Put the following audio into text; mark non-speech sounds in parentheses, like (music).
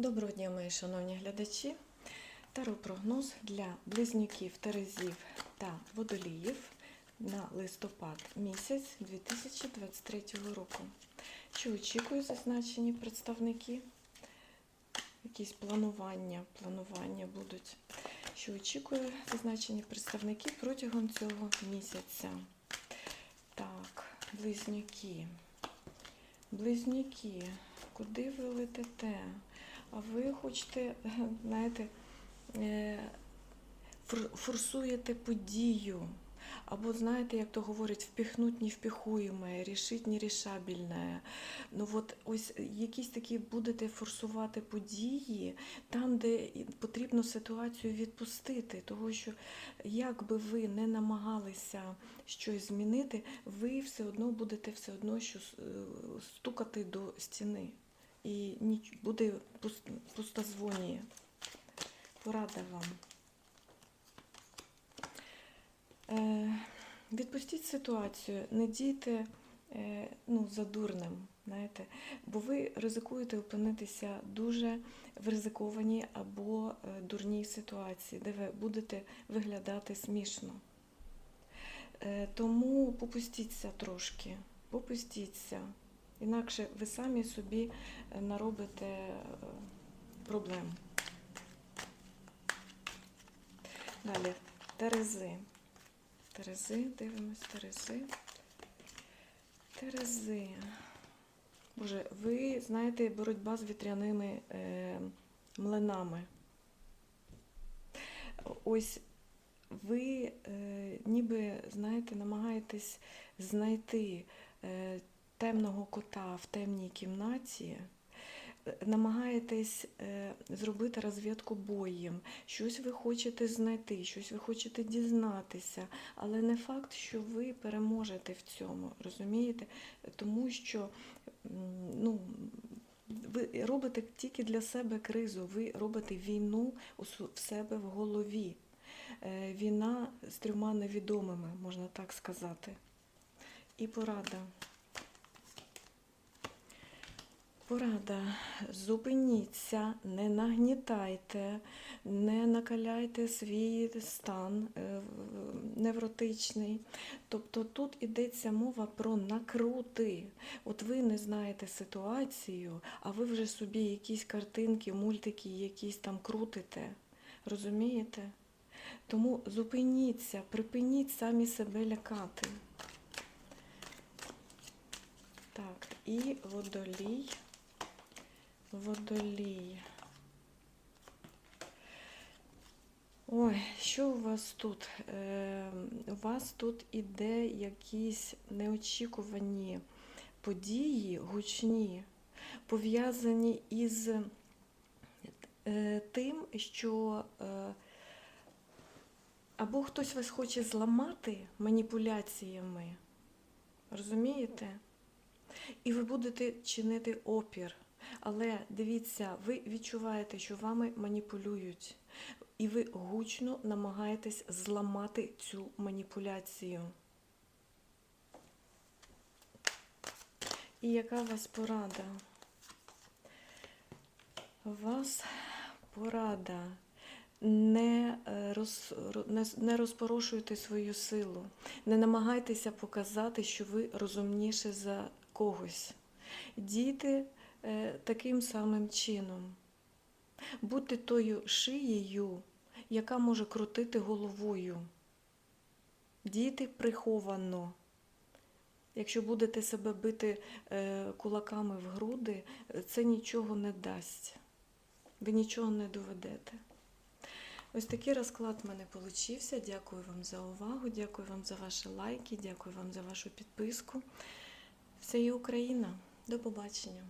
Доброго дня, мої шановні глядачі. Таро-прогноз для близнюків, терезів та водоліїв на листопад місяць 2023 року. Що очікують зазначені представники? Якісь планування, планування будуть. Що очікує зазначені представники протягом цього місяця? Так, близнюки. Близнюки, куди ви летите? А ви хочете, (laughs) знаєте, е, форсуєте подію. Або, знаєте, як то говорять, впіхнуть невпіхуєме, рішить нерішабельне. Ну от ось якісь такі будете форсувати події там, де потрібно ситуацію відпустити. Того що як би ви не намагалися щось змінити, ви все одно будете все одно що е, стукати до стіни. І буде пус- пустозвонія. Порада вам. Е, відпустіть ситуацію, не дійте е, ну, за дурним, знаєте, бо ви ризикуєте опинитися дуже в ризикованій або е, дурній ситуації, де ви будете виглядати смішно. Е, тому попустіться трошки, попустіться. Інакше ви самі собі е, наробите е, проблем. Далі, Терези. Терези, дивимось, Терези. Терези. Боже, ви знаєте, боротьба з вітряними е, млинами. Ось ви е, ніби, знаєте, намагаєтесь знайти е, темного кота в темній кімнаті, е, намагаєтесь е, зробити розвідку боєм, щось ви хочете знайти, щось ви хочете дізнатися, але не факт, що ви переможете в цьому, розумієте? Тому що ну, ви робите тільки для себе кризу, ви робите війну в себе в голові. Е, Війна з трьома невідомими, можна так сказати. І порада. Порада. Зупиніться, не нагнітайте, не накаляйте свій стан е, невротичний. Тобто тут йдеться мова про накрути. От ви не знаєте ситуацію, а ви вже собі якісь картинки, мультики якісь там крутите. Розумієте? Тому зупиніться, припиніть самі себе лякати. Так, і водолій. Водолій. Ой, що у вас тут? Е, у вас тут іде якісь неочікувані події, гучні, пов'язані із е, тим, що е, або хтось вас хоче зламати маніпуляціями, розумієте? І ви будете чинити опір. Але дивіться, ви відчуваєте, що вами маніпулюють, і ви гучно намагаєтесь зламати цю маніпуляцію. І яка у вас порада? У вас порада. Не, е, роз, не, розпорошуйте свою силу, не намагайтеся показати, що ви розумніше за когось. Дійте е, таким самим чином. Будьте тою шиєю, яка може крутити головою. Дійте приховано. Якщо будете себе бити е, кулаками в груди, е, це нічого не дасть. Ви нічого не доведете. Ось такий розклад в мене получився. Дякую вам за увагу, дякую вам за ваші лайки, дякую вам за вашу підписку. Все є Україна. До побачення.